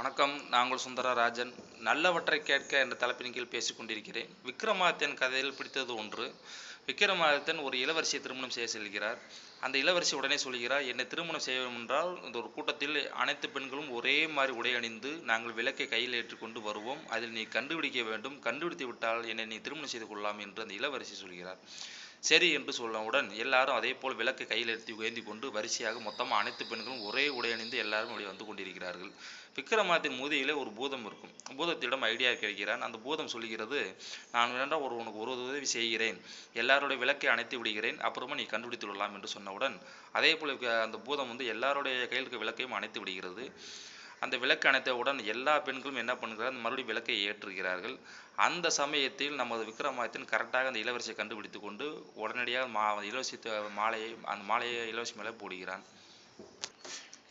வணக்கம் நாங்கள் சுந்தரராஜன். நல்லவற்றை கேட்க என்ற தலைப்பின் கீழ் பேசிக் கொண்டிருக்கிறேன். விக்ரமாதித்தன் கதையில் பிடித்தது ஒன்று. விக்ரமாதித்தன் ஒரு இளவரசியை திருமணம் செய்ய செல்கிறார். அந்த இளவரசி உடனே சொல்கிறார் என்னை திருமணம் செய்ய என்றால் இந்த ஒரு கூட்டத்தில் அனைத்து பெண்களும் ஒரே மாதிரி உடை அணிந்து நாங்கள் விளக்கை கையில் ஏற்றுக்கொண்டு வருவோம். அதில் நீ கண்டுபிடிக்க வேண்டும். கண்டுபிடித்து விட்டால் என்னை நீ திருமணம் செய்து கொள்ளலாம் என்று அந்த இளவரசி சொல்கிறார். சரி என்று சொல்லவுடன் எல்லாரும் அதே போல் விளக்கை கையில் எடுத்து உயர்த்தி கொண்டு வரிசையாக மொத்தமாக அனைத்து பெண்களும் ஒரே உடை எல்லாரும் வெளியே வந்து கொண்டிருக்கிறார்கள். விக்ரமாதித்தின் மூதியிலே ஒரு பூதம் இருக்கும். பூதத்திடம் ஐடியா கேட்கிறான். அந்த பூதம் சொல்கிறது நான் வேண்டாம் ஒரு உனக்கு ஒரு உதவி செய்கிறேன். எல்லாருடைய விளக்கை அணைத்து விடுகிறேன். அப்புறமா நீ கண்டுபிடித்து விடலாம் என்று சொன்னவுடன் அதே போல் அந்த பூதம் வந்து எல்லாருடைய கையில் இருக்க விளக்கையும் அணைத்து விடுகிறது. அந்த விளக்கு அணைத்தவுடன் எல்லா பெண்களும் என்ன பண்ணுகிறார்கள் மறுபடியும் விளக்கை ஏற்றுகிறார்கள். அந்த சமயத்தில் நமது விக்ரமாதித்தன் கரெக்டாக அந்த இளவரசியை கண்டுபிடித்து கொண்டு உடனடியாக மா இளவரசி மாலையை அந்த மாலையை இளவரசி மேலே போடுகிறான்.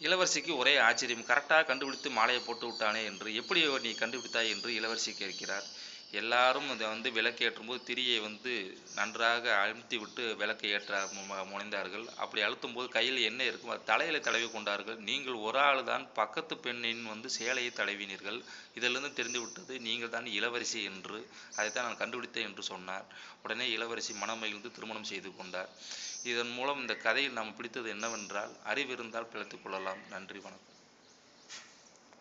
இளவரசிக்கு ஒரே ஆச்சரியம். கரெக்டாக கண்டுபிடித்து மாலையை போட்டு விட்டானே என்று. எப்படி நீ கண்டுபிடித்தாய் என்று இளவரசி கேட்கிறார். எல்லாரும் இதை வந்து விளக்கு ஏற்றும்போது திரியை வந்து நன்றாக அழுத்தி விட்டு விளக்கை ஏற்ற மு- முனைந்தார்கள். அப்படி அழுத்தும் போது கையில் என்ன இருக்கும் அது தலையில் தடவி கொண்டார்கள். நீங்கள் ஒரு ஆள் தான் பக்கத்து பெண்ணின் வந்து சேலையை தடவினீர்கள். இதிலிருந்து தெரிந்து விட்டது நீங்கள் தான் இளவரசி என்று. அதைத்தான் நான் கண்டுபிடித்தேன் என்று சொன்னார். உடனே இளவரசி மனமகிழ்ந்து மகிழ்ந்து திருமணம் செய்து கொண்டார். இதன் மூலம் இந்த கதையில் நாம் பிடித்தது என்னவென்றால் அறிவிருந்தால் பிழைத்துக் கொள்ளலாம். நன்றி வணக்கம்.